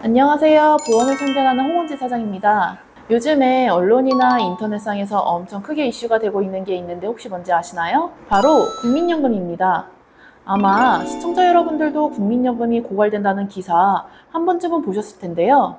안녕하세요. 보험을 참견하는 홍원지 사장입니다. 요즘에 언론이나 인터넷상에서 엄청 크게 이슈가 되고 있는 게 있는데 혹시 뭔지 아시나요? 바로 국민연금입니다. 아마 시청자 여러분들도 국민연금이 고갈된다는 기사 한 번쯤은 보셨을 텐데요.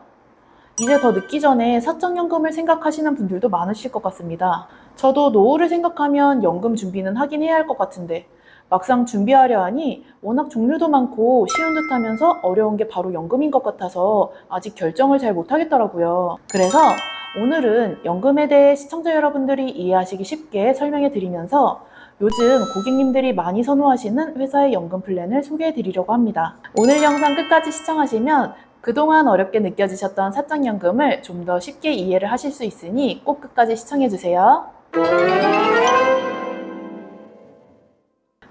이제 더 늦기 전에 사적연금을 생각하시는 분들도 많으실 것 같습니다. 저도 노후를 생각하면 연금 준비는 하긴 해야 할 것 같은데 막상 준비하려 하니 워낙 종류도 많고 쉬운 듯 하면서 어려운 게 바로 연금인 것 같아서 아직 결정을 잘 못하겠더라고요. 그래서 오늘은 연금에 대해 시청자 여러분들이 이해하시기 쉽게 설명해 드리면서 요즘 고객님들이 많이 선호하시는 회사의 연금 플랜을 소개해 드리려고 합니다. 오늘 영상 끝까지 시청하시면 그동안 어렵게 느껴지셨던 사적연금을 좀 더 쉽게 이해를 하실 수 있으니 꼭 끝까지 시청해 주세요.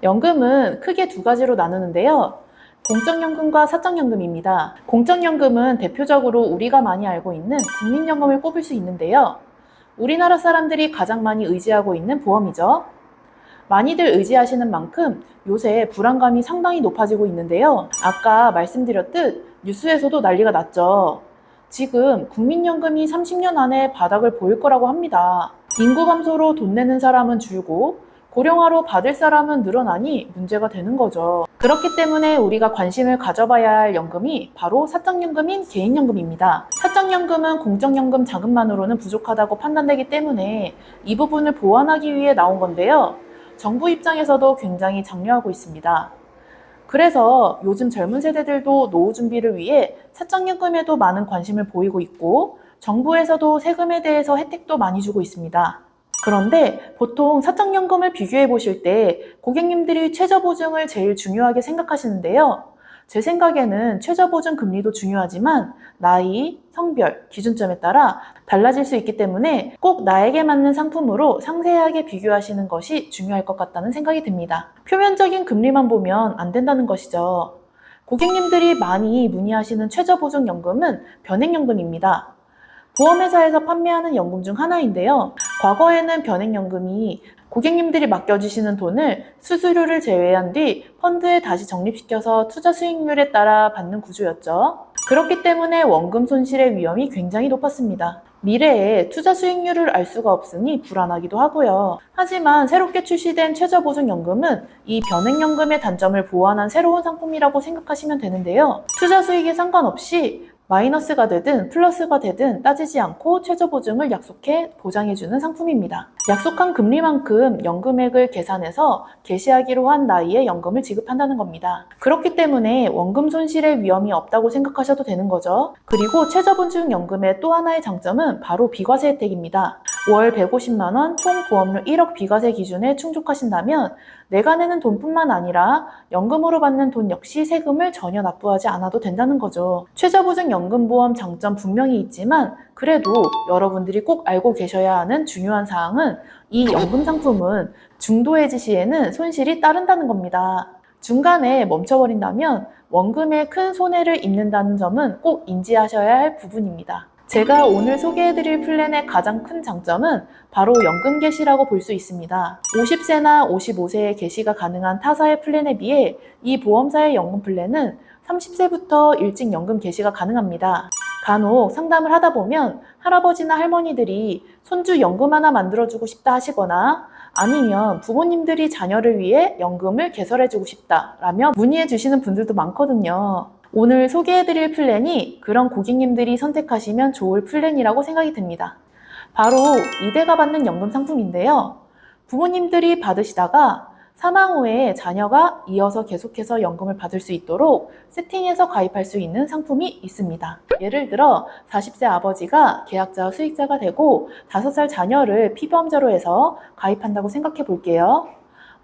연금은 크게 두 가지로 나누는데요. 공적연금과 사적연금입니다. 공적연금은 대표적으로 우리가 많이 알고 있는 국민연금을 꼽을 수 있는데요. 우리나라 사람들이 가장 많이 의지하고 있는 보험이죠. 많이들 의지하시는 만큼 요새 불안감이 상당히 높아지고 있는데요. 아까 말씀드렸듯 뉴스에서도 난리가 났죠. 지금 국민연금이 30년 안에 바닥을 보일 거라고 합니다. 인구 감소로 돈 내는 사람은 줄고 고령화로 받을 사람은 늘어나니 문제가 되는 거죠. 그렇기 때문에 우리가 관심을 가져봐야 할 연금이 바로 사적연금인 개인연금입니다. 사적연금은 공적연금 자금만으로는 부족하다고 판단되기 때문에 이 부분을 보완하기 위해 나온 건데요. 정부 입장에서도 굉장히 장려하고 있습니다. 그래서 요즘 젊은 세대들도 노후 준비를 위해 사적연금에도 많은 관심을 보이고 있고 정부에서도 세금에 대해서 혜택도 많이 주고 있습니다. 그런데 보통 사적연금을 비교해 보실 때 고객님들이 최저보증을 제일 중요하게 생각하시는데요. 제 생각에는 최저보증 금리도 중요하지만 나이, 성별, 기준점에 따라 달라질 수 있기 때문에 꼭 나에게 맞는 상품으로 상세하게 비교하시는 것이 중요할 것 같다는 생각이 듭니다. 표면적인 금리만 보면 안 된다는 것이죠. 고객님들이 많이 문의하시는 최저보증연금은 변액연금입니다. 보험회사에서 판매하는 연금 중 하나인데요. 과거에는 변액연금이 고객님들이 맡겨주시는 돈을 수수료를 제외한 뒤 펀드에 다시 적립시켜서 투자 수익률에 따라 받는 구조였죠. 그렇기 때문에 원금 손실의 위험이 굉장히 높았습니다. 미래에 투자 수익률을 알 수가 없으니 불안하기도 하고요. 하지만 새롭게 출시된 최저보증연금은 이 변액연금의 단점을 보완한 새로운 상품이라고 생각하시면 되는데요. 투자 수익에 상관없이 마이너스가 되든 플러스가 되든 따지지 않고 최저 보증을 약속해 보장해주는 상품입니다. 약속한 금리만큼 연금액을 계산해서 개시하기로 한 나이에 연금을 지급한다는 겁니다. 그렇기 때문에 원금 손실의 위험이 없다고 생각하셔도 되는 거죠. 그리고 최저 보증 연금의 또 하나의 장점은 바로 비과세 혜택입니다. 월 150만 원, 총 보험료 1억 비과세 기준에 충족하신다면 내가 내는 돈뿐만 아니라 연금으로 받는 돈 역시 세금을 전혀 납부하지 않아도 된다는 거죠. 최저보증 연금보험 장점 분명히 있지만 그래도 여러분들이 꼭 알고 계셔야 하는 중요한 사항은 이 연금 상품은 중도해지 시에는 손실이 따른다는 겁니다. 중간에 멈춰버린다면 원금에 큰 손해를 입는다는 점은 꼭 인지하셔야 할 부분입니다. 제가 오늘 소개해드릴 플랜의 가장 큰 장점은 바로 연금 개시라고 볼 수 있습니다. 50세나 55세에 개시가 가능한 타사의 플랜에 비해 이 보험사의 연금 플랜은 30세부터 일찍 연금 개시가 가능합니다. 간혹 상담을 하다 보면 할아버지나 할머니들이 손주 연금 하나 만들어주고 싶다 하시거나 아니면 부모님들이 자녀를 위해 연금을 개설해주고 싶다라며 문의해 주시는 분들도 많거든요. 오늘 소개해드릴 플랜이 그런 고객님들이 선택하시면 좋을 플랜이라고 생각이 듭니다. 바로 이대가 받는 연금 상품인데요. 부모님들이 받으시다가 사망 후에 자녀가 이어서 계속해서 연금을 받을 수 있도록 세팅해서 가입할 수 있는 상품이 있습니다. 예를 들어 40세 아버지가 계약자 수익자가 되고 5살 자녀를 피보험자로 해서 가입한다고 생각해 볼게요.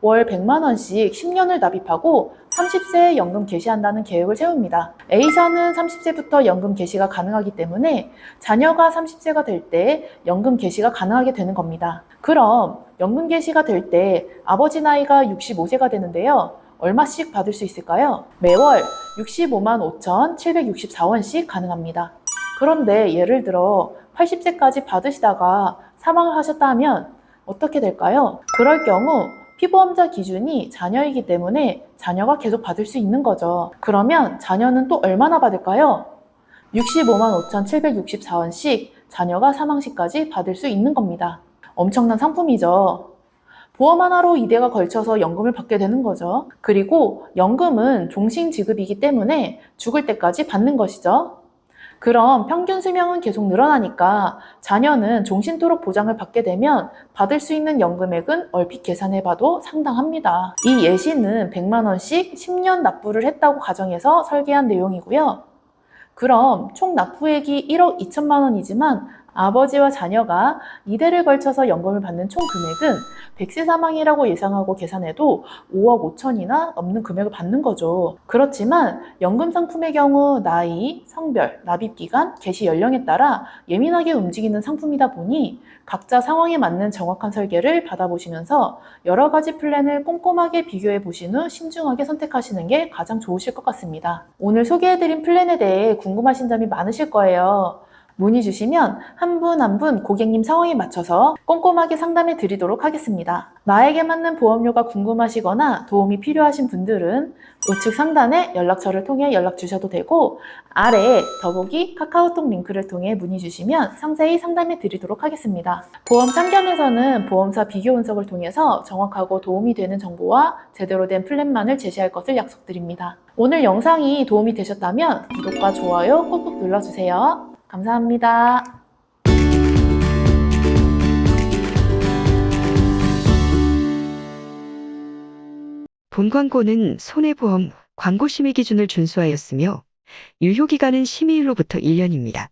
월 100만 원씩 10년을 납입하고 30세에 연금 개시한다는 계획을 세웁니다. A사는 30세부터 연금 개시가 가능하기 때문에 자녀가 30세가 될 때 연금 개시가 가능하게 되는 겁니다. 그럼 연금 개시가 될 때 아버지 나이가 65세가 되는데요. 얼마씩 받을 수 있을까요? 매월 65만 5,764원씩 가능합니다. 그런데 예를 들어 80세까지 받으시다가 사망을 하셨다 하면 어떻게 될까요? 그럴 경우 피보험자 기준이 자녀이기 때문에 자녀가 계속 받을 수 있는 거죠. 그러면 자녀는 또 얼마나 받을까요? 65만 5,764원씩 자녀가 사망 시까지 받을 수 있는 겁니다. 엄청난 상품이죠. 보험 하나로 2대가 걸쳐서 연금을 받게 되는 거죠. 그리고 연금은 종신 지급이기 때문에 죽을 때까지 받는 것이죠. 그럼 평균 수명은 계속 늘어나니까 자녀는 종신토록 보장을 받게 되면 받을 수 있는 연금액은 얼핏 계산해 봐도 상당합니다. 이 예시는 100만 원씩 10년 납부를 했다고 가정해서 설계한 내용이고요. 그럼 총 납부액이 1억 2천만 원이지만 아버지와 자녀가 2대를 걸쳐서 연금을 받는 총 금액은 100세 사망이라고 예상하고 계산해도 5억 5천이나 넘는 금액을 받는 거죠. 그렇지만 연금 상품의 경우 나이, 성별, 납입 기간, 개시 연령에 따라 예민하게 움직이는 상품이다 보니 각자 상황에 맞는 정확한 설계를 받아보시면서 여러 가지 플랜을 꼼꼼하게 비교해 보신 후 신중하게 선택하시는 게 가장 좋으실 것 같습니다. 오늘 소개해드린 플랜에 대해 궁금하신 점이 많으실 거예요. 문의 주시면 한 분 한 분 고객님 상황에 맞춰서 꼼꼼하게 상담해 드리도록 하겠습니다. 나에게 맞는 보험료가 궁금하시거나 도움이 필요하신 분들은 우측 상단에 연락처를 통해 연락 주셔도 되고 아래 더보기 카카오톡 링크를 통해 문의 주시면 상세히 상담해 드리도록 하겠습니다. 보험 참견에서는 보험사 비교 분석을 통해서 정확하고 도움이 되는 정보와 제대로 된 플랜만을 제시할 것을 약속드립니다. 오늘 영상이 도움이 되셨다면 구독과 좋아요 꾹꾹 눌러주세요. 감사합니다. 본 광고는 손해보험 광고 심의 기준을 준수하였으며 유효기간은 심의일로부터 1년입니다.